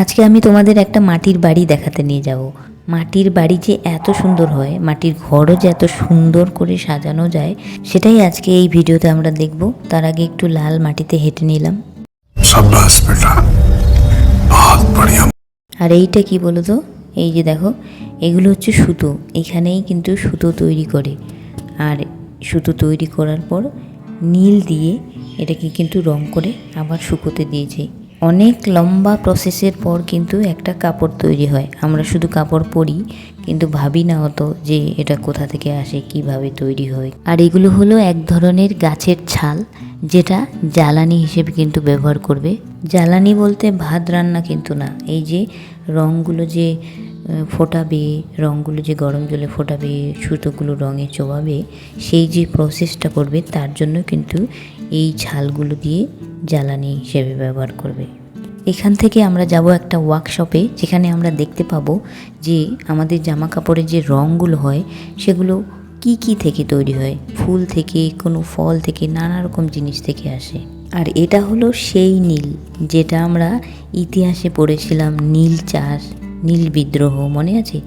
আজকে আমি তোমাদের একটা মাটির বাড়ি দেখাতে নিয়ে যাব। মাটির বাড়ি যে এত সুন্দর হয় মাটির ঘরও যে এত সুন্দর করে সাজানো যায় সেটাই আজকে এই ভিডিওতে আমরা দেখব। তার আগে একটু লাল মাটিতে হেঁটে নিলাম। আর এইটা কি বলো তো এই যে দেখো এগুলো হচ্ছে সুতো। এখানেই কিন্তু সুতো তৈরি করে। আর সুতো তৈরি করার পর নীল দিয়ে এটাকে কিন্তু রং করে আবার শুকোতে দিয়েছে। অনেক লম্বা প্রসেসের পর কিন্তু একটা কাপড় তৈরি হয়। আমরা শুধু কাপড় পরি, কিন্তু ভাবি না অত যে এটা কোথা থেকে আসে, কীভাবে তৈরি হয়। আর এগুলো হলো এক ধরনের গাছের ছাল, যেটা জ্বালানি হিসেবে কিন্তু ব্যবহার করবে। জ্বালানি বলতে ভাত রান্না কিন্তু না। এই যে রঙগুলো যে ফোটাবে, রঙগুলো যে গরম জলে ফোটাবে, সুতোগুলো রঙে চোবাবে, সেই যে প্রসেসটা করবে, তার জন্য কিন্তু এই ছালগুলো দিয়ে জ্বালানি হিসেবে ব্যবহার করবে। এখান থেকে আমরা যাব একটা ওয়ার্কশপে যেখানে আমরা দেখতে পাবো যে আমাদের জামা কাপড়ের যে রঙগুলো হয়, সেগুলো কি কি থেকে তৈরি হয়? ফুল থেকে, কোনো ফল থেকে, নানা রকম জিনিস থেকে আসে। আর এটা হলো সেই নীল, যেটা আমরা ইতিহাসে পড়েছিলাম, নীল চাষ, নীল বিদ্রোহ, মনে আছে?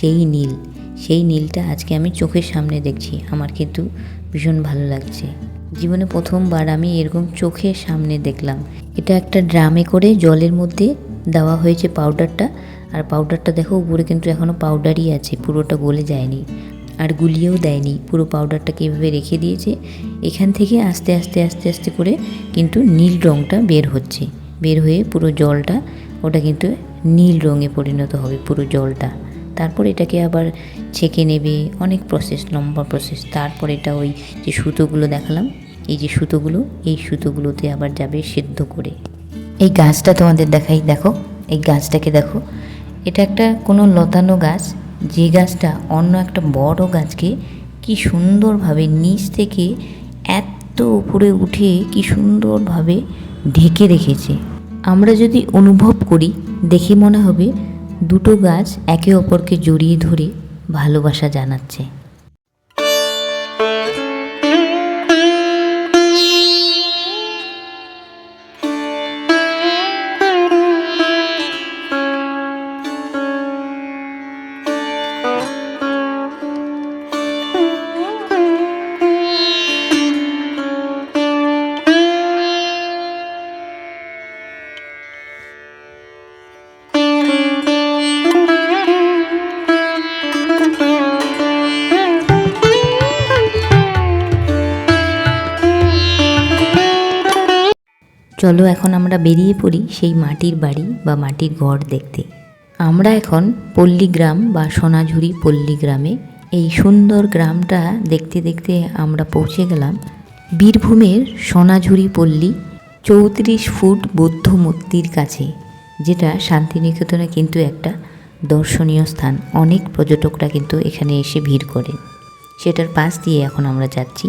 সেই নীল। সেই নীলটা আজকে আমি চোখের সামনে দেখছি, আমার কিন্তু ভীষণ ভালো লাগছে। জীবনে প্রথমবার আমি এরকম চোখের সামনে দেখলাম। এটা একটা ড্রামে করে জলের মধ্যে দেওয়া হয়েছে পাউডারটা। আর পাউডারটা দেখো, উপরে কিন্তু এখনও পাউডারই আছে, পুরোটা গলে যায়নি। আর গুলিয়েও দেয়নি, পুরো পাউডারটাকে এভাবে রেখে দিয়েছে। এখান থেকে আস্তে আস্তে আস্তে আস্তে করে কিন্তু নীল রঙটা বের হচ্ছে। বের হয়ে পুরো জলটা, ওটা কিন্তু নীল রঙে পরিণত হবে পুরো জলটা। তারপর এটাকে আবার ছেঁকে নেবে, অনেক প্রসেস লম্বা প্রসেস তারপর এটা ওই যে সুতোগুলো দেখালাম এই যে সুতোগুলো, এই সুতোগুলোতে আবার যাবে সেদ্ধ করে। এই গাছটা তোমাদের দেখাই, দেখো, এই গাছটাকে দেখো। এটা একটা কোনো লতানো গাছ, যে গাছটা অন্য একটা বড় গাছকে কি সুন্দরভাবে নিচ থেকে এত উপরে উঠে কি সুন্দরভাবে ঢেকে রেখেছে। আমরা যদি অনুভব করি, দেখে মনে হবে দুটো গাছ একে অপরকে জড়িয়ে ধরে ভালোবাসা জানাচ্ছে। চলো এখন আমরা বেরিয়ে পড়ি সেই মাটির বাড়ি বা মাটির ঘর দেখতে। আমরা এখন পল্লীগ্রাম বা সোনাঝুরি পল্লীগ্রামে এই সুন্দর গ্রামটা দেখতে দেখতে আমরা পৌঁছে গেলাম বীরভূমের সোনাঝুরি পল্লী চৌত্রিশ ফুট বৌদ্ধ মূর্তির কাছে, যেটা শান্তিনিকেতনে কিন্তু একটা দর্শনীয় স্থান। অনেক পর্যটকরা কিন্তু এখানে এসে ভিড় করেন। সেটার পাশ দিয়ে এখন আমরা যাচ্ছি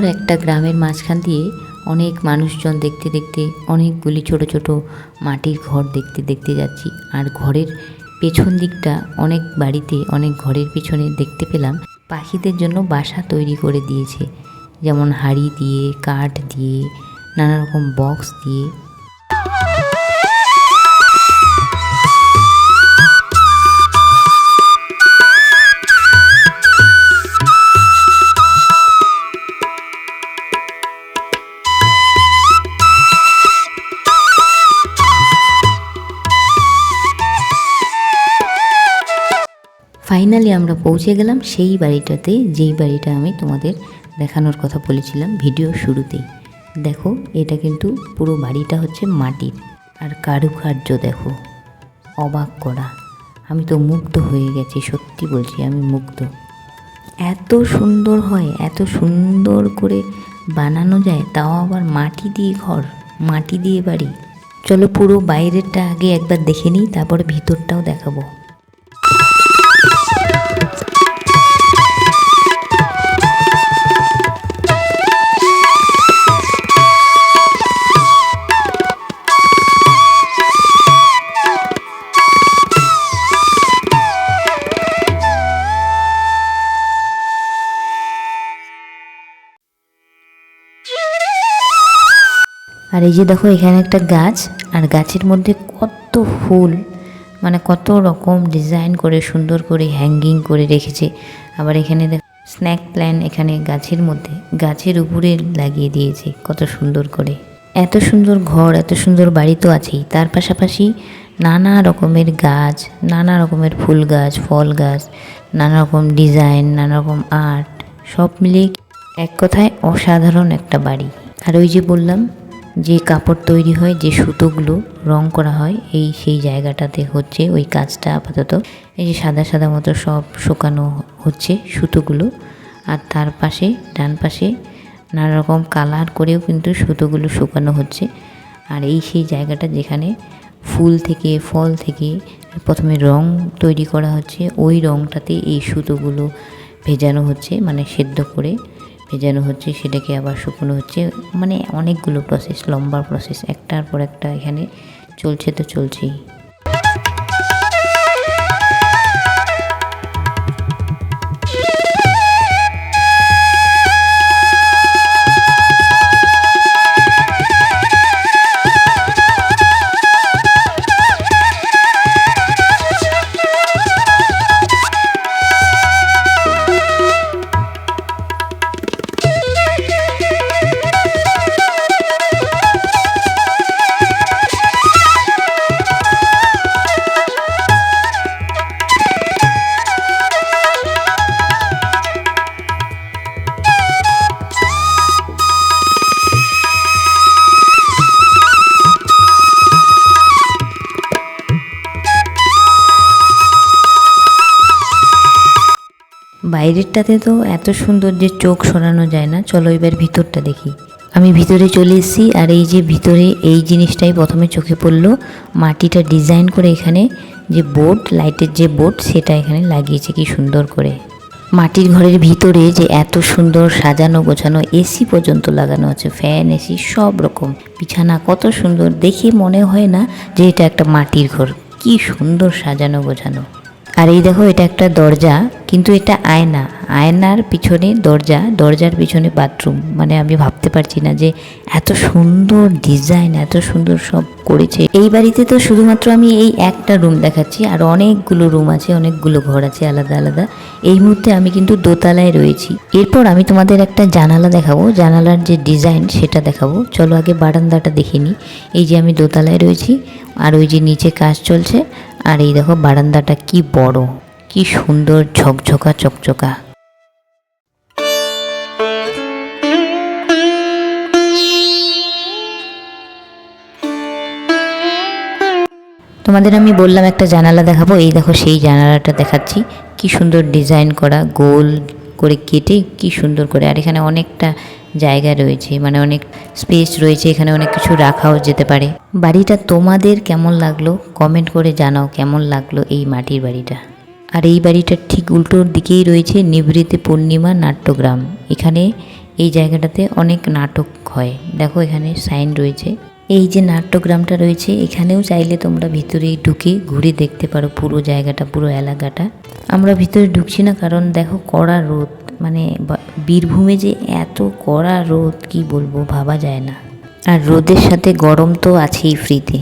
সুন্দর একটা গ্রামের মাঝখান দিয়ে অনেক মানুষজন দেখতে দেখতে অনেকগুলি ছোট ছোট মাটির ঘর দেখতে দেখতে যাচ্ছি। আর ঘরের পেছন দিকটা অনেক বাড়িতে, অনেক ঘরের পেছনে দেখতে পেলাম। পাখিদের জন্য বাসা তৈরি করে দিয়েছে। যেমন হাড়ি দিয়ে, কাঠ দিয়ে নানা রকম বক্স দিয়ে ফাইনালি আমরা পৌঁছে গেলাম, সেই বাড়িটাতে, যেই বাড়িটা আমি তোমাদের দেখানোর কথা বলেছিলাম ভিডিও শুরুতেই। দেখো, এটা কিন্তু পুরো বাড়িটা হচ্ছে মাটির। আর কারুকার্য দেখো, অবাক করা। আমি তো মুগ্ধ হয়ে গেছি, সত্যি বলছি, আমি মুগ্ধ। এত সুন্দর হয়, এত সুন্দর করে বানানো যায়, তাও আবার মাটি দিয়ে ঘর, মাটি দিয়ে বাড়ি। চলো পুরো বাইরেরটা আগে একবার দেখে নিই, তারপরে ভিতরটাও দেখাবো। আর এই যে দেখো, এখানে একটা গাছ, আর গাছের মধ্যে কত ফুল মানে কত রকম ডিজাইন করে, সুন্দর করে হ্যাঙ্গিং করে রেখেছে। আবার এখানে দেখো স্ন্যাক প্ল্যান এখানে গাছের মধ্যে, গাছের উপরে লাগিয়ে দিয়েছে, কত সুন্দর করে। এত সুন্দর ঘর, এত সুন্দর বাড়ি তো আছেই। তার পাশাপাশি নানা রকমের গাছ, নানা রকমের ফুল গাছ, ফল গাছ, নানা রকম ডিজাইন, নানা রকম আর্ট, সব মিলিয়ে এক কথায় অসাধারণ একটা বাড়ি। আর ওই যে বললাম যে কাপড় তৈরি হয়, যে সুতোগুলো রং করা হয়, এই সেই জায়গাটাতে হচ্ছে ওই কাজটা আপাতত। এই যে সাদা সাদা মতো সব শুকানো হচ্ছে সুতোগুলো। আর তার পাশে, ডান পাশে নানা রকম কালার করেও কিন্তু সুতোগুলো শুকানো হচ্ছে। আর এই সেই জায়গাটা যেখানে ফুল থেকে, ফল থেকে প্রথমে রং তৈরি করা হচ্ছে, ওই রংটাতে এই সুতোগুলো ভেজানো হচ্ছে মানে সেদ্ধ করে ভেজানো হচ্ছে, সেটাকে আবার শুকনো হচ্ছে। মানে অনেকগুলো প্রসেস লম্বা প্রসেস একটার পর একটা এখানে চলছে তো চলছেই। বাইরেরটাতে তো এত সুন্দর যে চোখ সরানো যায় না। চলো এবার ভিতরটা দেখি। আমি ভিতরে চলে এসেছি আর এই যে ভিতরে এই জিনিসটাই প্রথমে চোখে পড়ল। মাটিটা ডিজাইন করে এখানে যে বোর্ড, লাইটের যে বোর্ড, সেটা এখানে লাগিয়েছে কি সুন্দর করে। মাটির ঘরের ভিতরে যে এত সুন্দর সাজানো গোছানো এসি পর্যন্ত লাগানো আছে ফ্যান এসি সব রকম। বিছানা কত সুন্দর, দেখে মনে হয় না যে এটা একটা মাটির ঘর। কি সুন্দর সাজানো গোছানো। আর এই দেখো, এটা একটা দরজা, কিন্তু এটা আয়না। আয়নার পিছনে দরজা, দরজার পিছনে বাথরুম। মানে আমি ভাবতে পারছি না যে এত সুন্দর ডিজাইন, এত সুন্দর সব করেছে। এই বাড়িতে তো শুধুমাত্র আমি এই একটা রুম দেখাচ্ছি, আর অনেকগুলো রুম আছে, অনেকগুলো ঘর আছে, আলাদা আলাদা। এই মুহূর্তে আমি কিন্তু দোতলায় রয়েছি। এরপর আমি তোমাদের একটা জানালা দেখাবো। জানালার যে ডিজাইন, সেটা দেখাবো। চলো আগে বারান্দাটা দেখে নিই। এই যে আমি দোতলায় রয়েছি, আর ওই যে নিচে কাজ চলছে। আর এই দেখো বারান্দাটা কি বড়, কি সুন্দর ঝকঝকা চকচকা। তোমাদের আমি বললাম একটা জানালা দেখাবো, এই দেখো সেই জানালাটা দেখাচ্ছি। কি সুন্দর ডিজাইন করা, গোল করে কেটে কি সুন্দর করে, আর এখানে অনেকটা জায়গা রয়েছে মানে অনেক স্পেস রয়েছে, এখানে অনেক কিছু রাখাও যেতে পারে। বাড়িটা তোমাদের কেমন লাগল? কমেন্ট করে জানাও কেমন লাগল এই মাটির বাড়িটা। আর এই বাড়িটার ঠিক উল্টোর দিকেই রয়েছে নিভৃতে পূর্ণিমা নাট্যগ্রাম। এখানে এই জায়গাটাতে অনেক নাটক হয়। দেখো এখানে সাইন রয়েছে। এই যে নাট্যগ্রামটা রয়েছে, এখানেও চাইলে তোমরা ভিতরে ঢুকে ঘুরে দেখতে পারো পুরো জায়গাটা, পুরো এলাকাটা। আমরা ভিতরে ঢুকছি না কারণ দেখো কড়া রোদ। মানে বীরভূমে যে এত কড়া রোদ, কি বলব, ভাবা যায় না। আর রোদের সাথে গরম তো আছেই ফ্রিতে।